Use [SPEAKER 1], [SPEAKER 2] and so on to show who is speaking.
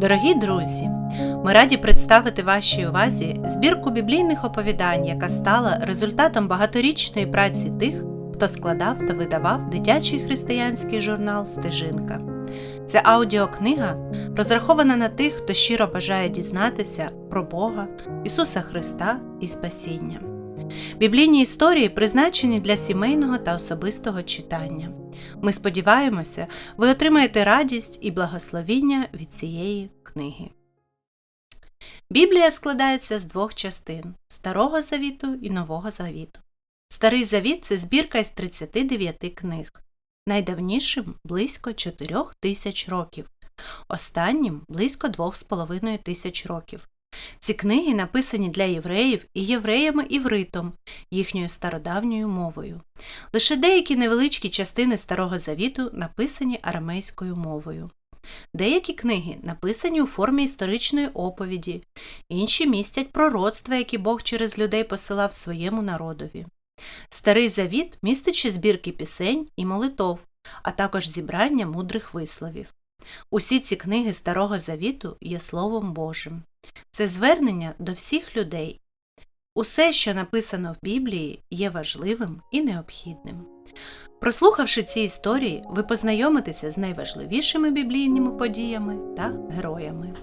[SPEAKER 1] Дорогі друзі, ми раді представити вашій увазі збірку біблійних оповідань, яка стала результатом багаторічної праці тих, хто складав та видавав дитячий християнський журнал Стежинка. Ця аудіокнига розрахована на тих, хто щиро бажає дізнатися про Бога, Ісуса Христа і Спасіння. Біблійні історії призначені для сімейного та особистого читання. Ми сподіваємося, ви отримаєте радість і благословіння від цієї книги. Біблія складається з двох частин Старого Завіту і Нового Завіту. Старий Завіт це збірка із 39 книг, найдавнішим близько 4 тисяч років, останнім близько 2,5 тисяч років. Ці книги написані для євреїв і євреями івритом, їхньою стародавньою мовою. Лише деякі невеличкі частини Старого Завіту написані арамейською мовою. Деякі книги написані у формі історичної оповіді, інші містять пророцтва, які Бог через людей посилав своєму народові. Старий Завіт містить збірки пісень і молитов, а також зібрання мудрих висловів. Усі ці книги Старого Завіту є Словом Божим. Це звернення до всіх людей. Усе, що написано в Біблії, є важливим і необхідним. Прослухавши ці історії, ви познайомитеся з найважливішими біблійними подіями та героями.